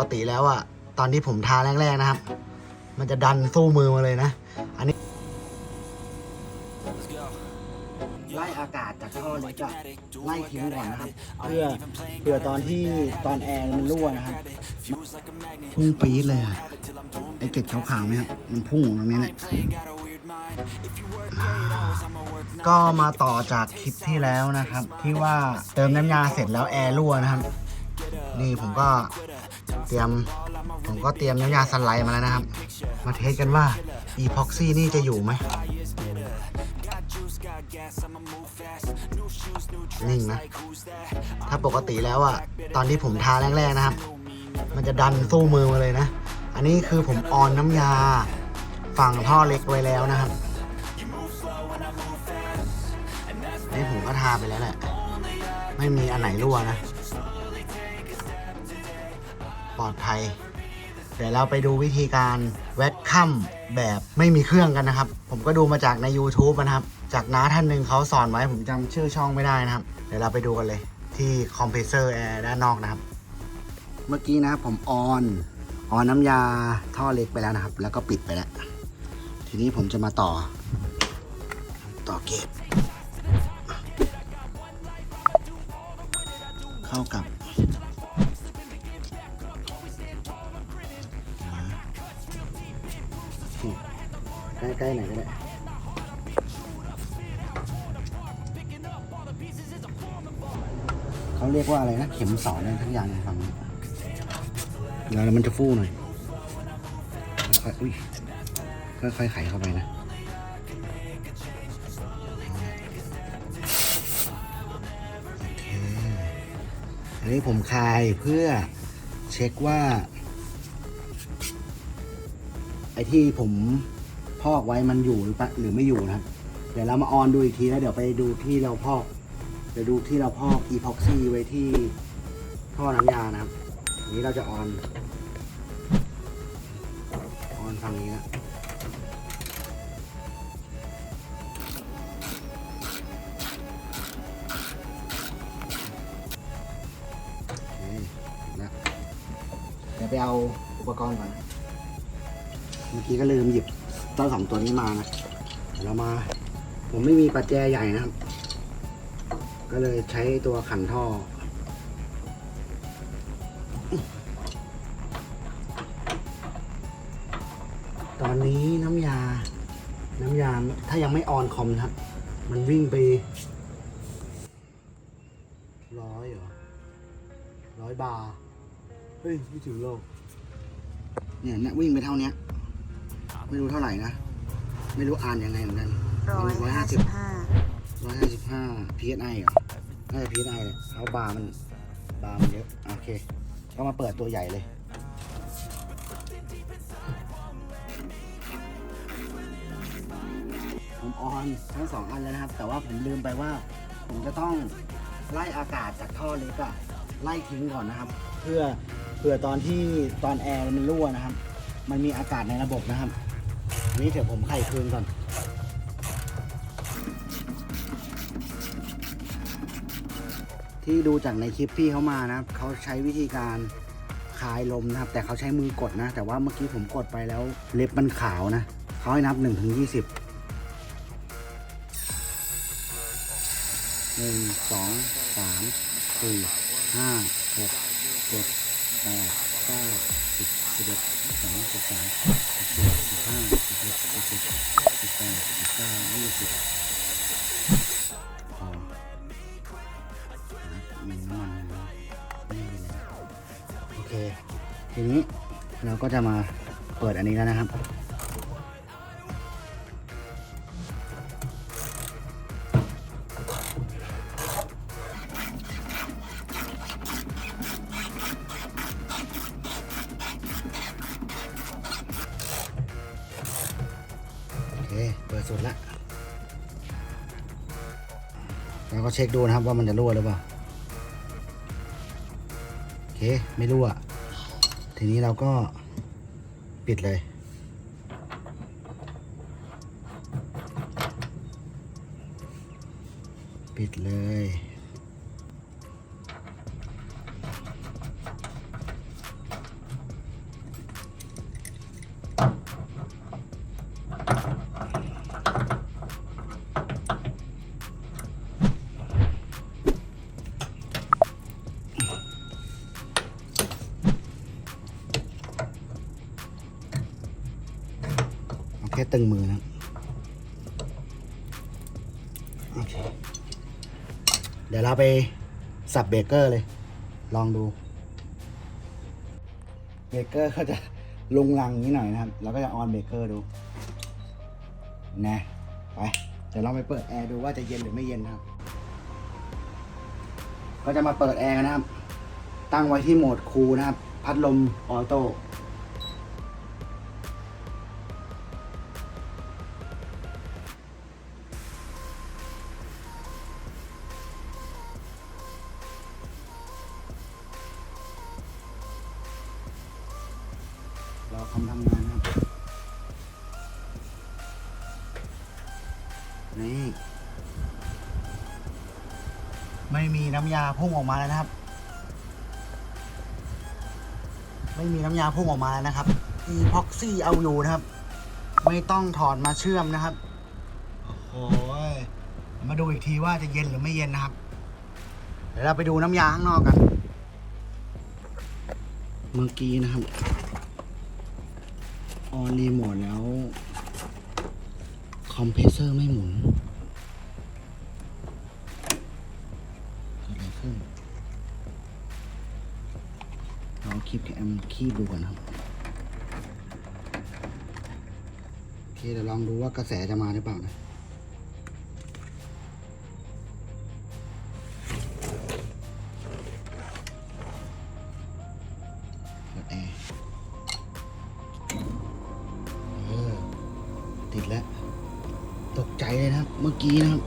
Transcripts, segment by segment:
กติแล้วอะตอนที่ผมทาแรกๆนะครับ มันจะดันสู้มือมาเลยนะ อันนี้ไล่อากาศจากท่อเล็กอะไล่ทิ้งก่อนนะครับ เพื่อเพื่อตอนที่ตอนแอร์มันรั่วนะครับพุ่งปี๊ดเลยอะไอเกล็ดขาวๆไหมครับมันพุ่งตรงนี้แหละก็มาต่อจากคลิปที่แล้วนะครับ ที่ว่าเติมน้ำยาเสร็จแล้วแอร์รั่วนะครับ นี่ผมก็ เตรียมผมก็เตรียมน้ำยาสไลด์มาแล้วนะครับ มาเทสกันว่าอีพ็อกซี่นี่จะอยู่ไหมนิ่งนะ ถ้าปกติแล้วอะตอนที่ผมทาแรกๆนะครับ มันจะดันสู้มือมาเลยนะ อันนี้คือผมออนน้ำยาฝั่งท่อเล็กไว้แล้วนะครับนี่ผมก็ทาไปแล้วแหละ ไม่มีอันไหนรั่วนะ ปลอดภัย เดี๋ยวเราไปดูวิธีการแวดคัมแบบไม่มีเครื่องกันนะครับ ผมก็ดูมาจากใน YouTube นะครับ จากน้าท่านหนึ่งเขาสอนไว้ผมจำชื่อช่องไม่ได้นะครับ เดี๋ยวเราไปดูกันเลยที่คอมเพรสเซอร์แอร์ด้านนอกนะครับ เมื่อกี้นะครับผมออนออนน้ำยาท่อเล็กไปแล้วนะครับ แล้วก็ปิดไปแล้ว ทีนี้ผมจะมาต่อ ต่อเกตเข้ากับ ใกล้ไหนก็ได้เขาเรียกว่าอะไรนะ เข็มสอนอะไรทั้งอย่างในฝั่งนี้แล้วมันจะฟู่หน่อยค่อยอุ้ยค่อยๆไขเข้าไปนะโอเคอันนี้ผมคลายเพื่อเช็คว่า ไอที่ผม พอกไว้มันอยู่หรือปะหรือไม่อยู่นะครับ เดี๋ยวเรามาออนดูอีกทีแล้วเดี๋ยวไปดูที่เราพอกเดี๋ยวดูที่เราพอกอีพ็อกซี่ไว้ที่ท่อน้ำยานะครับอันนี้เราจะออน ออนฝั่งนี้นะโอเคร็จแล้วเดี๋ยวไปเอาอุปกรณ์ก่อน เมื่อกี้ก็ลืมหยิบ เจ้าสองตัวนี้มานะเรามา ผมไม่มีปัจแจใหญ่นะครับ ก็เลยใช้ตัวขันท่อ ตอนนี้น้ำยา น้ำยาถ้ายังไม่ออนคอมนะครับ มันวิ่งไปร้อยเหรอร้อยบาร์เฮ้ยไม่ถึงโลกเนี่ยวิ่งไปเท่านี้ ไม่รู้เท่าไหร่นะ ไม่รู้อ่านยังไงเหมือนกันร้อยร้อยห้าห้าสิสิบบห้าร้อยห้าสิบห้า PSI เหรอน่าจะ PSI เลยเขาบาร์มันบาร์มันเยอะโอเค ก็มาเปิดตัวใหญ่เลยผมออนทั้งสองอันแล้วนะครับ แต่ว่าผมลืมไปว่า ผมจะต้องไล่อากาศจากท่อเล็กอะไล่ทิ้งก่อนนะครับ เพื่อเพื่อตอนที่ตอนแอร์มันรั่วนะครับ มันมีอากาศในระบบนะครับอั นี้เดี๋ยวผมไขคืนก่อน ที่ดูจากในคลิปพี่เขามานะครับเขาใช้วิธีการคลายลมนะครับ แต่เขาใช้มือกดนะ แต่ว่าเมื่อกี้ผมกดไปแล้วเล็บมันขาวนะเขาให้นับ1นถึงยี่สิบหนึ่งสองสามสี่ห้าหกเจ็ดแปดเก้าสิบสิบเอ็ดสิบสองสิบสามสิบสี่สิบห้า จะมาเปิดอันนี้แล้วนะครับ โอเค เปิดสุดละแล้วก็เช็คดูนะครับว่ามันจะรั่วหรือเปล่า โอเค ไม่รั่ว ทีนี้เราก็ ปิดเลย ปิดเลย ตึงมือนะครับโอเคเดี๋ยวเราไปสับเบรกเกอร์เลย ลองดูเบรกเกอร์เขาจะลุงลังนี้หน่อยนะครับเราก็จะออนเบรกเกอร์ดูนะไปเดี๋ยวเราไปเปิดแอร์ดูว่าจะเย็นหรือไม่เย็นนะครับ ก็จะมาเปิดแอร์นะครับ ตั้งไว้ที่โหมดคูลนะครับ พัดลมออโต้ นี่ ไม่มีน้ำยาพุ่งออกมาแล้วนะครับ ไม่มีน้ำยาพุ่งออกมาแล้วนะครับ epoxy เอาอยู่นะครับ ไม่ต้องถอดมาเชื่อมนะครับโอ้โหยมาดูอีกทีว่าจะเย็นหรือไม่เย็นนะครับ เดี๋ยวเราไปดูน้ำยาข้างนอกกัน เมื่อกี้นะครับ ออนรีโมทแล้วค อมเพรสเซอร์ไม่หมุนเกิดอะไรขึ้นเราคลิปแอมคีบดูก่อนครับ โอเคเดี๋ยวลองดูว่ากระแสจะมาหรือเปล่านะ เลยนะครับเมื่อกี้นะครับ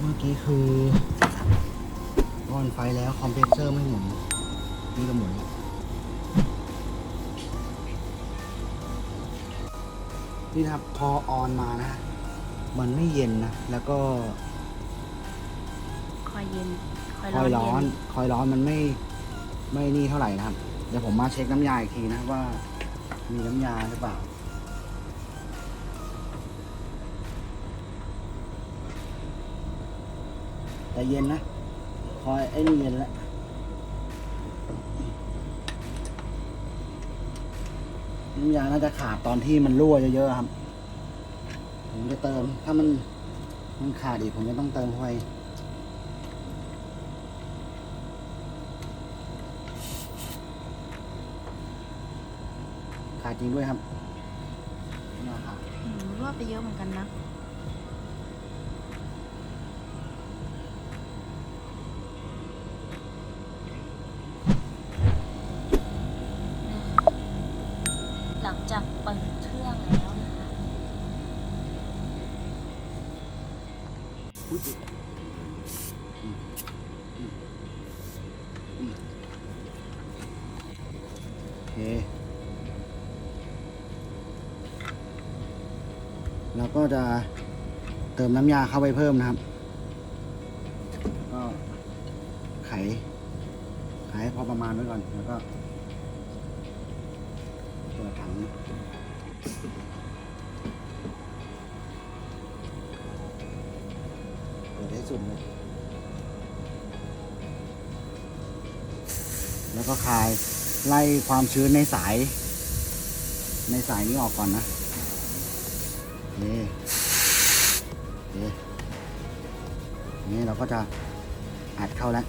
เมื่อกี้คือออนไฟแล้วคอมเพรสเซอร์ไม่หมุนนี่ก็หมุนแล้วนี่นะครับพอออนมานะ มันไม่เย็นนะ แล้วก็คอยเย็นคอยคร้ออนยเย็ร้อนน คอยร้อนมันไม่ไม่นี่เท่าไหร่นะครับเดี๋ยวผมมาเช็คน้ำยาอีกทีนะว่ามีน้ำยาหรือเปล่า แต่เย็นนะ คอยไอ้นี่เย็นแล้วน้ำยาน่าจะขาดตอนที่มันรั่วเยอะๆครับ ผมจะเติม ถ้ามันมันขาดอีกผมจะต้องเติมเข้าไป ขาดจริงด้วยครับนี่ครับอืมรั่วไปเยอะเหมือนกันนะ หลังจากเปิดเครื่องแล้วนะคะอุ๊ยอืมอืมอืมโอเค แล้ว ก็จะเติมน้ำยาเข้าไปเพิ่มนะครับ ก็ไข ไขให้พอประมาณไว้ก่อน แล้วก็เปิดถังเปิดให้สุดเลย แล้วก็คลายไล่ความชื้นในสาย ในสายนี้ออกก่อนนะ นี่นี่นี่เราก็จะอัดเข้าแล้ว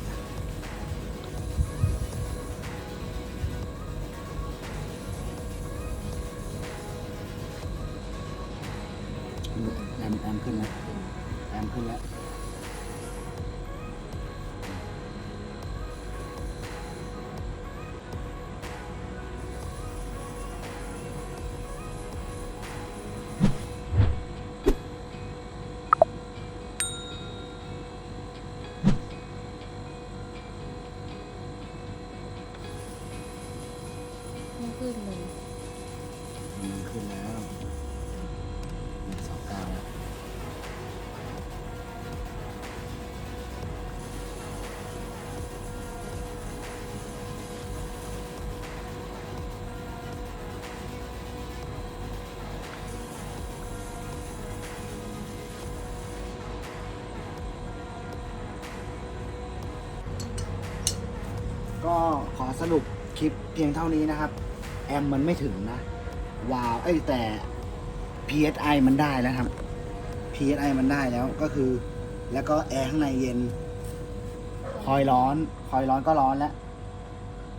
แอมแอมขึ้นแล้วแอมขึ้นแล้ว ไม่ขึ้นเลยอืมขึ้นแล้วหนึ่สองก้าแล้วก็ขอสรุปคลิปเพียงเท่านี้นะครับ แอมมันไม่ถึงนะวาวเอ้แต่ PSI มันได้แล้วครับ PSI มันได้แล้วก็คือ แล้วก็แอร์ข้างในเย็น คอยร้อน คอยร้อนก็ร้อนแล้ว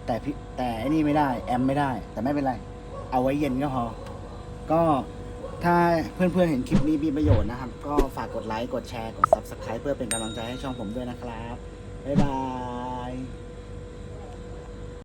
แต่พี่แต่ไอ้นี่ไม่ได้ แอมไม่ได้ แต่ไม่เป็นไร เอาไว้เย็นก็พอ ก็ถ้าเพื่อนๆเห็นคลิปนี้มีประโยชน์นะครับ ก็ฝากกดไลค์ กดแชร์ กด Subscribe เพื่อเป็นกำลังใจให้ช่องผมด้วยนะครับ บ๊ายบาย